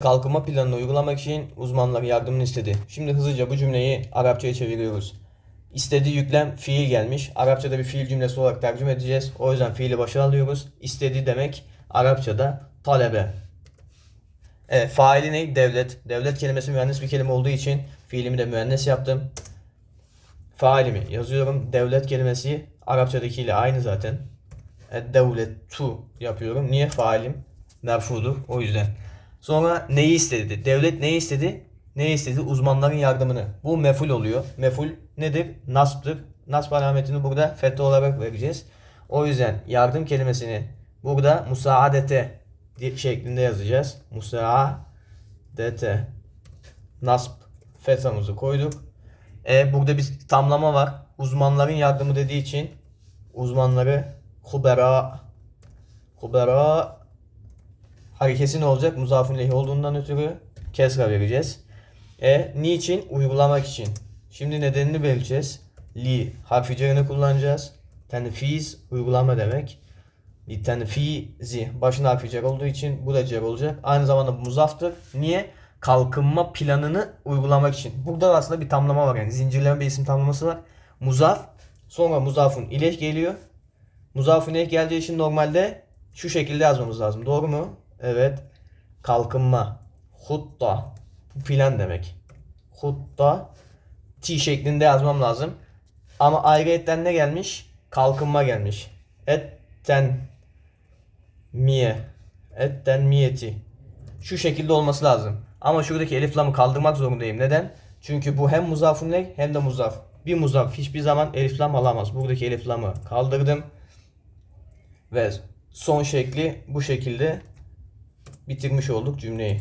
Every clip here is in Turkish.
Kalkınma planını uygulamak için uzmanların yardımını istedi. Şimdi hızlıca bu cümleyi Arapçaya çeviriyoruz. İstediği yüklem fiil gelmiş. Arapçada bir fiil cümlesi olarak tercüme edeceğiz. O yüzden fiili başa alıyoruz. İstediği demek Arapçada talebe. Evet, faili ne? Devlet. Devlet kelimesi mühendis bir kelime olduğu için fiilimi de mühendis yaptım. Failimi yazıyorum. Devlet kelimesi Arapçadakiyle aynı zaten. E, devletu yapıyorum. Niye? Failim merfudur. O yüzden. Sonra neyi istedi? Devlet neyi istedi? Ne istedi? Uzmanların yardımını. Bu meful oluyor. Meful nedir? Nasb'tır. Nasb alametini burada fetha olarak vereceğiz. O yüzden yardım kelimesini burada musaadete şeklinde yazacağız. Musaadete. Nasb fethamızı koyduk. E, burada bir tamlama var. Uzmanların yardımı dediği için uzmanları hubera hubera harekesi ne olacak? Muzafun lehi olduğundan ötürü kesra vereceğiz. E niçin? Uygulamak için. Şimdi nedenini belirteceğiz. Li harfi cerini kullanacağız. Tenfiz uygulama demek. Li tenfizi başına harfi cer olduğu için bu da cer olacak. Aynı zamanda bu muzaftır. Niye? Kalkınma planını uygulamak için. Burada aslında bir tamlama var yani. Zincirleme bir isim tamlaması var. Muzaf sonra muzafun ilek geliyor. Muzafun ilek geldiği için normalde şu şekilde yazmamız lazım. Doğru mu? Evet. Kalkınma. Hutta. Bu plan demek. Hutta. T şeklinde yazmam lazım. Ama ayrıyetten ne gelmiş? Kalkınma gelmiş. Etten miye. Etten miyeti. Şu şekilde olması lazım. Ama şuradaki elif lamı kaldırmak zorundayım. Neden? Çünkü bu hem muzafun lek hem de muzaf. Bir muzaf hiçbir zaman elif lam alamaz. Buradaki elif lamı kaldırdım. Ve son şekli bu şekilde bitirmiş olduk cümleyi.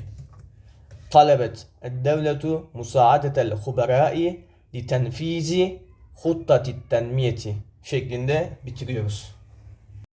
Talebet devletu musaadetel huberai li tenfizi huttat tenmiyeti şeklinde bitiriyoruz.